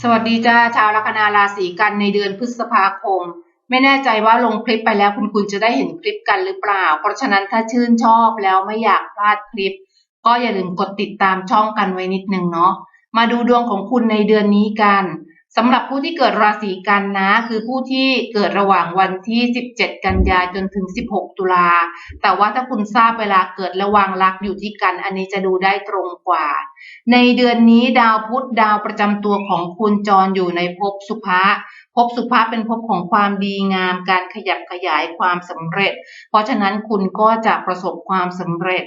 สวัสดีจ้าชาวลัคนาราศีกันในเดือนพฤษภาคม ไม่แน่ใจว่าลงคลิปไปแล้วคุณคุณจะได้เห็นคลิปกันหรือเปล่า เพราะฉะนั้นถ้าชื่นชอบแล้วไม่อยากพลาดคลิป ก็อย่าลืมกดติดตามช่องกันไว้นิดนึงเนาะมาดูดวงของคุณในเดือนนี้กัน สำหรับผู้ที่เกิดราศีกันนะ คือผู้ที่เกิดระหว่างวันที่ 17 กันยายนจนถึง 16 ตุลา แต่ว่าถ้าคุณทราบเวลาเกิดระหว่างรักอยู่ที่กัน อันนี้จะดูได้ตรงกว่า ในเดือนนี้ดาวพุธดาวประจำตัวของคุณจรอยู่ในภพสุภะภพสุภะเป็นภพของความดีงาม การขยับขยายความสำเร็จ เพราะฉะนั้นคุณก็จะประสบความสำเร็จ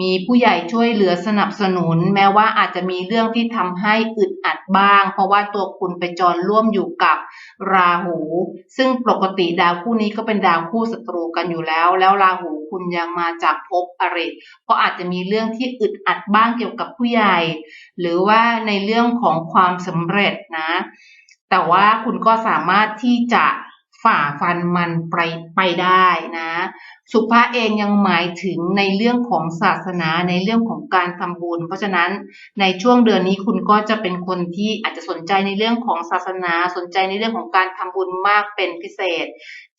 มีผู้ใหญ่ช่วยเหลือสนับสนุน แม้ว่าอาจจะมีเรื่องที่ทำให้อึดอัดบ้าง เพราะว่าตัวคุณไปจรร่วมอยู่กับราหู ซึ่งปกติดาวคู่นี้ก็เป็นดาวคู่ศัตรูกันอยู่แล้ว แล้วราหูคุณยังมาจากภพอริก็อาจจะมีเรื่องที่อึดอัดบ้างเกี่ยวกับผู้ใหญ่ หรือว่าในเรื่องของความสำเร็จนะ แต่ว่าคุณก็สามารถที่จะ ฝ่าฟันมันไปไปได้นะ สุภาเองยังหมายถึงในเรื่องของศาสนาในเรื่องของการทำบุญ เพราะฉะนั้นในช่วงเดือนนี้คุณก็จะเป็นคนที่อาจจะสนใจในเรื่องของศาสนา สนใจในเรื่องของการทำบุญมากเป็นพิเศษ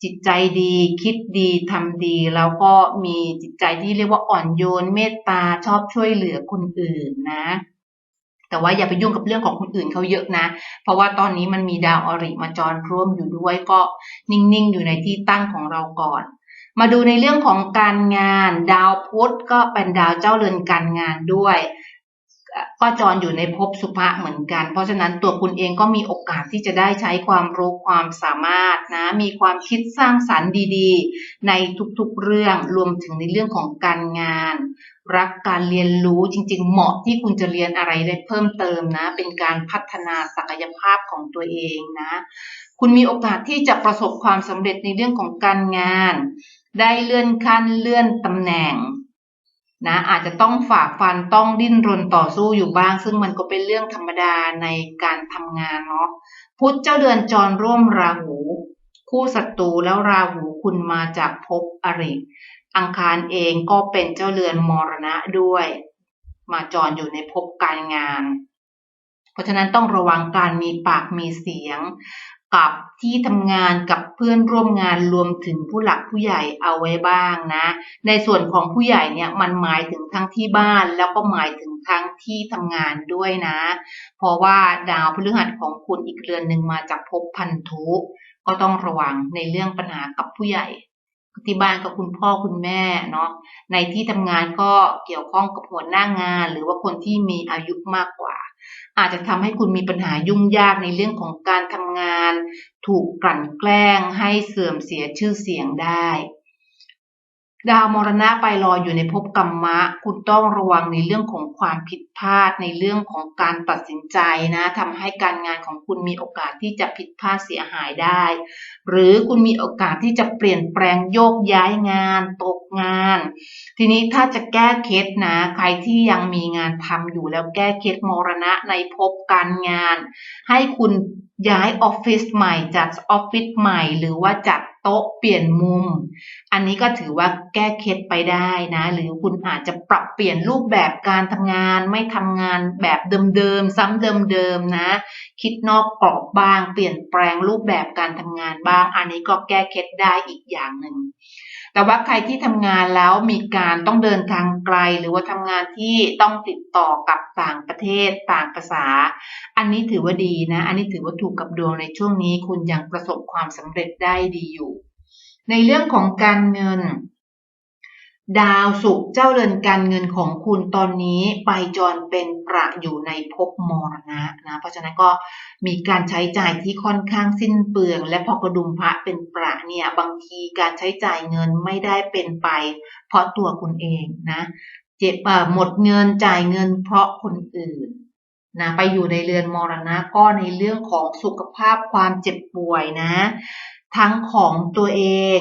จิตใจดีคิดดีทำดี แล้วก็มีจิตใจที่เรียกว่าอ่อนโยนเมตตาชอบช่วยเหลือคนอื่นนะ แต่ว่าอย่าไปยุ่งกับเรื่องของคนอื่นเขาเยอะนะ เพราะว่าตอนนี้มันมีดาวอริมาจรร่วมอยู่ด้วยก็นิ่งๆ อยู่ในที่ตั้งของเราก่อน มาดูในเรื่องของการงาน ดาวพุธก็เป็นดาวเจ้าเรือนการงานด้วย ก็จรอยู่ในภพสุภะเหมือนกัน เพราะฉะนั้นตัวคุณเองก็มีโอกาสที่จะได้ใช้ความรู้ความสามารถนะ มีความคิดสร้างสรรค์ดีๆ ในทุกๆเรื่องรวมถึงในเรื่องของการงาน รักการเรียนรู้จริง ๆ เหมาะที่คุณจะเรียนอะไรได้เพิ่มเติมนะ เป็นการพัฒนาศักยภาพของตัวเองนะ คุณมีโอกาสที่จะประสบความสำเร็จในเรื่องของการงาน ได้เลื่อนขั้นเลื่อนตำแหน่ง นะอาจจะต้องฝ่าฟันต้องดิ้นรนต่อสู้อยู่บ้าง ซึ่งมันก็เป็นเรื่องธรรมดาในการทำงานเนาะพุธเจ้าเดือนจรร่วมราหู คู่ศัตรูแล้วราหูคุณมาจากภพอริอังคารเองก็เป็นเจ้าเรือนมรณะด้วย มาจรอยู่ในภพการงาน เพราะฉะนั้นต้องระวังการมีปากมีเสียง กับที่ทำงานกับเพื่อนร่วมงานรวมถึงผู้หลักผู้ใหญ่เอาไว้บ้างนะ ในส่วนของผู้ใหญ่เนี่ยมันหมายถึงทั้งที่บ้านแล้วก็หมายถึงทั้งที่ทำงานด้วยนะ เพราะว่าดาวพฤหัสของคุณอีกเรือนหนึ่งมาจากภพพันธุก็ต้องระวังในเรื่องปัญหากับผู้ใหญ่ ที่บ้านกับคุณพ่อคุณแม่เนาะในที่ทำงานก็เกี่ยวข้องกับหัวหน้างาน หรือว่าคนที่มีอายุมากกว่า อาจจะทำให้คุณมีปัญหายุ่งยากในเรื่องของการทำงาน ถูกกลั่นแกล้งให้เสื่อมเสียชื่อเสียงได้ ดาวมรณะไปลออยู่ในภพกรรมะ คุณต้องระวังในเรื่องของความผิดพลาดในเรื่องของการตัดสินใจนะทำให้การงานของคุณมีโอกาสที่จะผิดพลาดเสียหายได้ หรือคุณมีโอกาสที่จะเปลี่ยนแปลงโยกย้ายงานตกงาน ทีนี้ถ้าจะแก้เคล็ดนะ ใครที่ยังมีงานทำอยู่แล้วแก้เคล็ดมรณะในภพการงาน ให้คุณย้ายออฟฟิศใหม่จัดออฟฟิศใหม่หรือว่าจัดโต๊ะเปลี่ยนมุม อันนี้ก็ถือว่าแก้เคล็ดไปได้นะ หรือคุณอาจจะปรับเปลี่ยนรูปแบบการทำงาน ไม่ทำงานแบบเดิมๆซ้ำเดิมๆนะ คิดนอกกรอบบ้าง เปลี่ยนแปลงรูปแบบการทำงานบ้าง อันนี้ก็แก้เคล็ดได้อีกอย่างหนึ่ง แต่ว่าใครที่ทำงานแล้วมีการต้องเดินทางไกล หรือว่าทำงานที่ต้องติดต่อกับต่างประเทศต่างภาษา อันนี้ถือว่าดีนะ อันนี้ถือว่าถูกกับดวงในช่วงนี้ คุณยังประสบความสำเร็จได้ดีอยู่ ในเรื่องของการเงิน ดาวศุกร์เจ้าเรือนการเงินของคุณตอนนี้ไปจรเป็นประอยู่ในภพมรณะนะ เพราะฉะนั้นก็มีการใช้จ่ายที่ค่อนข้างสิ้นเปลือง และพอกระดุมพระเป็นประเนี่ยบางทีการใช้จ่ายเงินไม่ได้เป็นไป เพราะตัวคุณเองนะ เจ็บหมดเงินจ่ายเงินเพราะคนอื่นนะไปอยู่ในเรือนมรณะก็ในเรื่องของสุขภาพความเจ็บป่วยนะ ทั้งของตัวเอง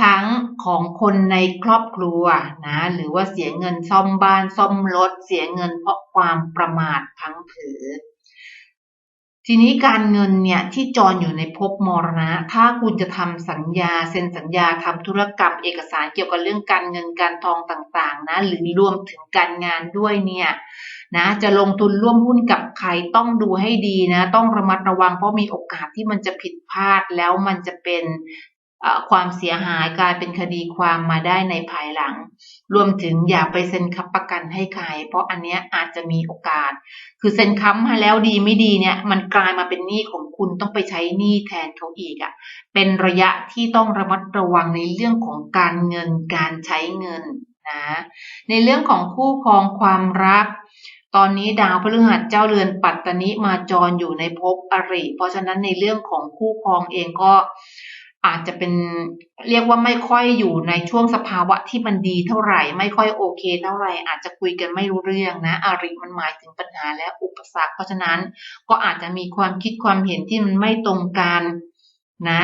ทั้งของคนในครอบครัวนะหรือว่าเสียเงินซ่อมบ้านซ่อมรถ เสียเงินเพราะความประมาทพังผือทีนี้การเงินเนี่ยที่จรออยู่ในภพมรณะ ถ้าคุณจะทำสัญญาเซ็นสัญญาทำธุรกรรมเอกสารเกี่ยวกับเรื่องการเงินการทองต่างๆนะหรือรวมถึงการงานด้วยเนี่ยนะจะลงทุนร่วมหุ้นกับใครต้องดูให้ดีนะ ต้องระมัดระวังเพราะมีโอกาสที่มันจะผิดพลาดแล้วมันจะเป็น ความเสียหายกลายเป็นคดีความมาได้ในภายหลัง รวมถึงอย่าไปเซ็นค้ำประกันให้ใคร เพราะอันเนี้ยอาจจะมีโอกาส คือเซ็นค้ำให้แล้วดีไม่ดีเนี่ย มันกลายมาเป็นหนี้ของคุณต้องไปใช้หนี้แทนเขาอีกอะ่ะ เป็นระยะที่ต้องระมัดระวังในเรื่องของการเงินการใช้เงินนะ ในเรื่องของคู่ครองความรักตอนนี้ดาวพฤหัสเจ้าเรือนปัตตนิมาจรอยู่ในภพอริ เพราะฉะนั้นในเรื่องของคู่ครองเองก็ อาจจะเป็นเรียกว่าไม่ค่อยอยู่ในช่วงสภาวะที่มันดีเท่าไหร่ ไม่ค่อยโอเค เท่าไหร่ อาจจะคุยกันไม่รู้เรื่องนะอาริมันหมายถึงปัญหาและอุปสรรค เพราะฉะนั้นก็อาจจะมีความคิดความเห็นที่มันไม่ตรงกันนะ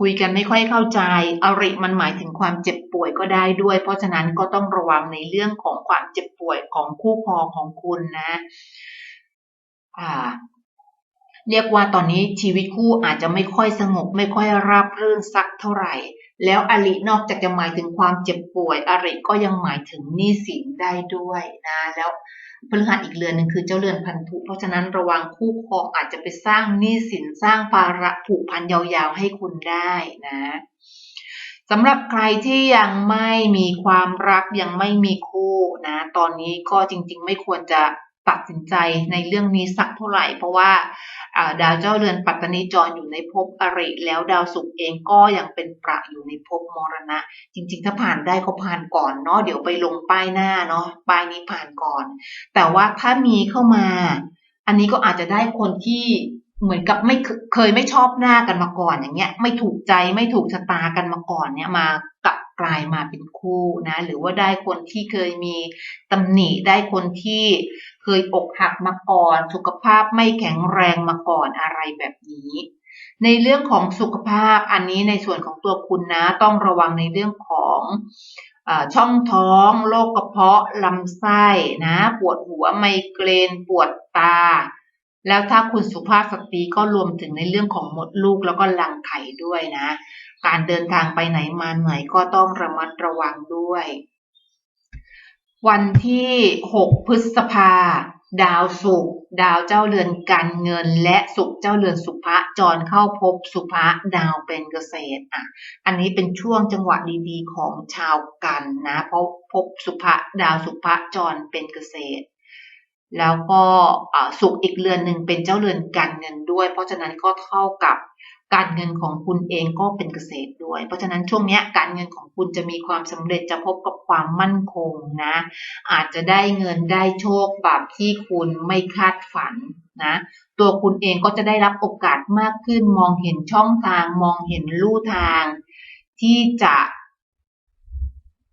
คุยกันไม่ค่อยเข้าใจอาริมันหมายถึงความเจ็บป่วยก็ได้ด้วย เพราะฉะนั้นก็ต้องระวังในเรื่องของความเจ็บป่วยของคู่ครองของคุณนะ อ่า เรียกว่าตอนนี้ชีวิตคู่อาจจะไม่ค่อยสงบ ไม่ค่อยราบรื่นสักเท่าไหร่ แล้วอรินอกจากจะหมายถึงความเจ็บป่วย อริก็ยังหมายถึงหนี้สินได้ด้วยนะแล้วพฤหัสอีกเรือนหนึ่งคือเจ้าเรือนพันธุ เพราะฉะนั้นระวังคู่ครองอาจจะไปสร้างหนี้สินสร้างภาระผูกพันยาวๆให้คุณได้นะสำหรับใครที่ยังไม่มีความรักยังไม่มีคู่นะ ตอนนี้ก็จริงๆ ไม่ควรจะ ตัดสินใจในเรื่องนี้สักเท่าไหร่ เพราะว่าดาวเจ้าเรือนปัตตนีจรอยู่ในภพอริแล้วดาวศุกร์เองก็ยังเป็นประอยู่ในภพมรณะ จริง ๆ ถ้าผ่านได้ก็ผ่านก่อนเนาะเดี๋ยวไปลงป้ายหน้าเนาะป้ายนี้ผ่านก่อน แต่ว่าถ้ามีเข้ามา อันนี้ก็อาจจะได้คนที่เหมือนกับไม่เคยไม่ชอบหน้ากันมาก่อนอย่างเงี้ย ไม่ถูกใจไม่ถูกชะตากันมาก่อนเนี่ยมากลับ กลายมาเป็นคู่นะหรือว่าได้คนที่เคยมีตำหนิได้คนที่เคยอกหักมาก่อน สุขภาพไม่แข็งแรงมาก่อนอะไรแบบนี้ ในเรื่องของสุขภาพอันนี้ในส่วนของตัวคุณนะ ต้องระวังในเรื่องของอช่องท้องโรคกระเพาะลำไส้นะ ปวดหัวไมเกรนปวดตา แล้วถ้าคุณสุภาพสตรีก็รวมถึงในเรื่องของมดลูกแล้วก็รังไข่ด้วยนะ การเดินทางไปไหนมาไหนก็ต้องระมัดระวังด้วย วันที่ 6 พฤษภา ดาวศุกร์ดาวเจ้าเรือนการเงิน และศุกร์เจ้าเรือนสุภะจรเข้าพบสุภะดาวเป็นเกษตรอะ อันนี้เป็นช่วงจังหวะดีๆของชาวกันนะเพราะพบสุภะดาวสุภะจรเป็นเกษตรแล้วก็สุกอีกเรือนหนึ่งเป็นเจ้าเรือนการเงินด้วย เพราะฉะนั้นก็เท่ากับ การเงินของคุณเองก็เป็นเกษตรด้วย เพราะฉะนั้นช่วงนี้การเงินของคุณจะมีความสำเร็จจะพบกับความมั่นคงนะ อาจจะได้เงินได้โชคแบบที่คุณไม่คาดฝันนะตัวคุณเองก็จะได้รับโอกาสมากขึ้น มองเห็นช่องทาง มองเห็นลู่ทาง ที่จะ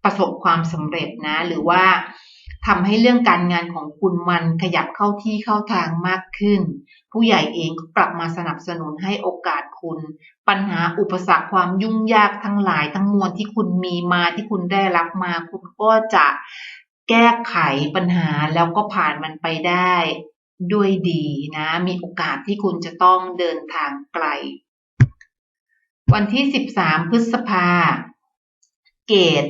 ประสบความสำเร็จนะ หรือว่าทำให้เรื่องการงานของคุณมันขยับเข้าที่เข้าทางมากขึ้น ผู้ใหญ่เองก็กลับมาสนับสนุนให้โอกาสคุณ ปัญหาอุปสรรคความยุ่งยากทั้งหลายทั้งมวลที่คุณมีมาที่คุณได้รับมา คุณก็จะแก้ไขปัญหาแล้วก็ผ่านมันไปได้ด้วยดีนะ มีโอกาสที่คุณจะต้องเดินทางไกล วันที่ 13 พฤษภา เกต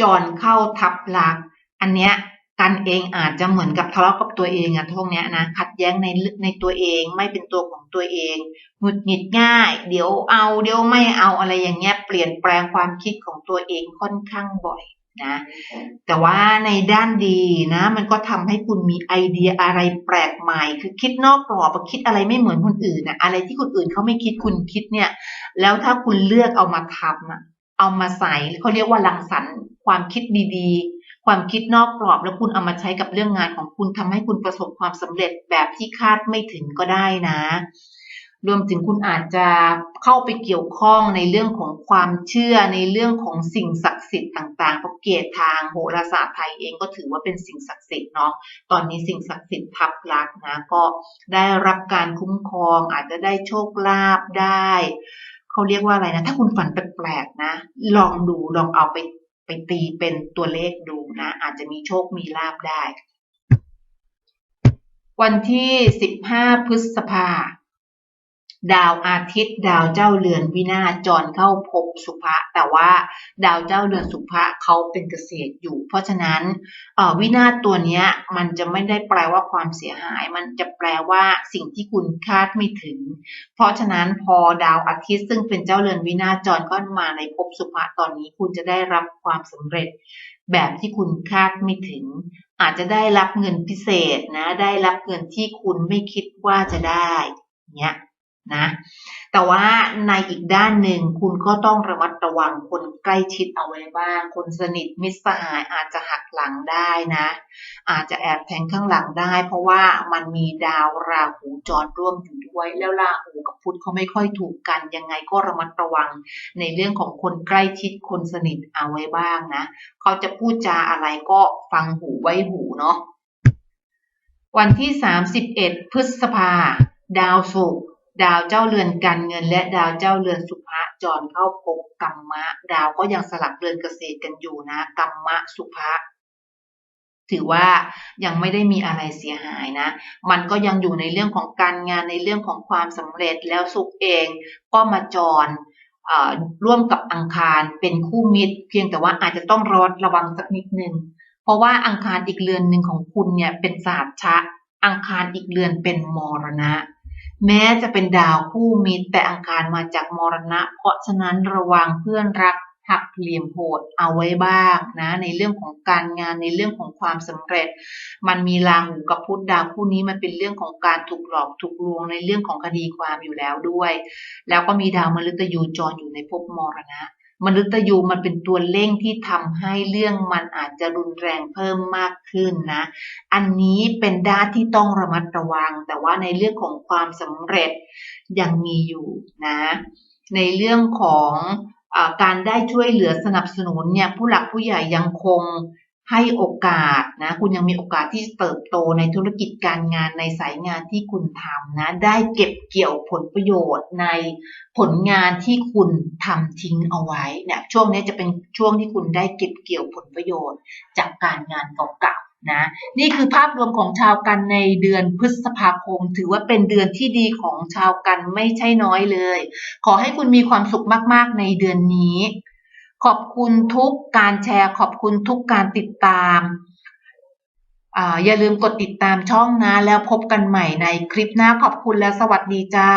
จรเข้าทับลัก อันเนี้ย กันเองอาจจะเหมือนกับทะเลาะกับตัวเองอะท่วงเนี้ยนะขัดแย้งในในตัวเองไม่เป็นตัวของตัวเองหงุดหงิดง่าย เดี๋ยวเอาเดี๋ยวไม่เอาอะไรอย่างเงี้ยเปลี่ยนแปลงความคิดของตัวเองค่อนข้างบ่อยนะแต่ว่าในด้านดีนะ มันก็ทำให้คุณมีไอเดียอะไรแปลกใหม่ คือคิดนอกกรอบคิดอะไรไม่เหมือนคนอื่นนะอะไรที่คนอื่นเขาไม่คิดคุณคิดเนี่ย แล้วถ้าคุณเลือกเอามาทำอะเอามาใส่เขาเรียกว่าลังสรรค์ความคิดดีๆ ความคิดนอกกรอบแล้วคุณเอามาใช้กับเรื่องงานของคุณทำให้คุณประสบความสำเร็จแบบที่คาดไม่ถึงก็ได้นะ รวมถึงคุณอาจจะเข้าไปเกี่ยวข้องในเรื่องของความเชื่อในเรื่องของสิ่งศักดิ์สิทธิ์ต่างๆเพราะเกียรติทางโหราศาสตร์ไทยเองก็ถือว่าเป็นสิ่งศักดิ์สิทธิ์เนาะตอนนี้สิ่งศักดิ์สิทธิ์ทับลักนะก็ได้รับการคุ้มครอง อาจจะได้โชคลาภได้เขาเรียกว่าอะไรนะ ถ้าคุณฝันแปลกๆนะ ลองดู ลองเอาไป ไปตีเป็นตัวเลขดูนะ อาจจะมีโชคมีลาบได้ วันที่ 15 พฤษภา ดาวอาทิตย์ ดาวเจ้าเรือนวินาศจรเข้าภพสุภะแต่ว่าดาวเจ้าเรือนสุภะเขาเป็นเกษตรอยู่ เพราะฉะนั้นวินาศตัวเนี้ยมันจะไม่ได้แปลว่าความเสียหาย มันจะแปลว่าสิ่งที่คุณคาดไม่ถึง เพราะฉะนั้นพอดาวอาทิตย์ซึ่งเป็นเจ้าเรือนวินาศจรก็มาในภพสุภะตอนนี้คุณจะได้รับความสำเร็จ แบบที่คุณคาดไม่ถึง อาจจะได้รับเงินพิเศษนะ ได้รับเงินที่คุณไม่คิดว่าจะได้เนี้ย นะ แต่ว่าในอีกด้านหนึ่งคุณก็ต้องระมัดระวังคนใกล้ชิดเอาไว้บ้าง คนสนิทมิตรสหายอาจจะหักหลังได้นะ อาจจะแอบแทงข้างหลังได้ เพราะว่ามันมีดาวราหูจรร่วมอยู่ด้วยแล้วราหูกับพุธเขาไม่ค่อยถูกกัน ยังไงก็ระมัดระวัง ในเรื่องของคนใกล้ชิดคนสนิทเอาไว้บ้างนะ เขาจะพูดจาอะไรก็ฟังหูไว้หูเนาะวันที่ 31 พฤษภา ดาวศุกร์ ดาวเจ้าเรือนการเงิน และดาวเจ้าเรือนสุภะจรเข้าภพกรรมะ ดาวก็ยังสลับเรือนเกษตรกันอยู่นะกรรมะสุภะถือว่ายังไม่ได้มีอะไรเสียหายนะ มันก็ยังอยู่ในเรื่องของการงานในเรื่องของความสำเร็จแล้วสุขเองก็มาจรร่วมกับอังคารเป็นคู่มิตร เพียงแต่ว่าอาจจะต้องระวัดระวังสักนิดนึงเพราะว่าอังคารอีกเรือนหนึ่งของคุณเนี่ยเป็นศาสตร์ชะ อังคารอีกเรือนเป็นมรณะ แม้จะเป็นดาวคู่มิตรแต่อังคารมาจากมรณะ เพราะฉะนั้นระวังเพื่อนรักหักเหลี่ยมโหดเอาไว้บ้างนะในเรื่องของการงานในเรื่องของความสำเร็จ มันมีราหูกับพุธดาวคู่นี้มันเป็นเรื่องของการถูกหลอกถูกลวงในเรื่องของคดีความอยู่แล้วด้วย แล้วก็มีดาวมฤตยูจรอยู่ในภพมรณะ มนุษยูมันเป็นตัวเร่งที่ทำให้เรื่องมันอาจจะรุนแรงเพิ่มมากขึ้นนะ อันนี้เป็นด้านที่ต้องระมัดระวัง แต่ว่าในเรื่องของความสำเร็จยังมีอยู่นะ ในเรื่องของอการได้ช่วยเหลือสนับสนุนเนี่ยผู้หลักผู้ใหญ่ยังคง ให้โอกาสนะ คุณยังมีโอกาสที่จะเติบโตในธุรกิจการงานในสายงานที่คุณทำนะ ได้เก็บเกี่ยวผลประโยชน์ในผลงานที่คุณทำทิ้งเอาไว้เนี่ยช่วงนี้จะเป็นช่วงที่คุณได้เก็บเกี่ยวผลประโยชน์ จากการงานเก่าๆนะนี่คือภาพรวมของชาวกันในเดือนพฤษภาคม ถือว่าเป็นเดือนที่ดีของชาวกันไม่ใช่น้อยเลย ขอให้คุณมีความสุขมากๆในเดือนนี้ ขอบคุณทุกการแชร์ ขอบคุณทุกการติดตามอย่าลืมกดติดตามช่องนะ แล้วพบกันใหม่ในคลิปหน้าขอบคุณและสวัสดีจ้า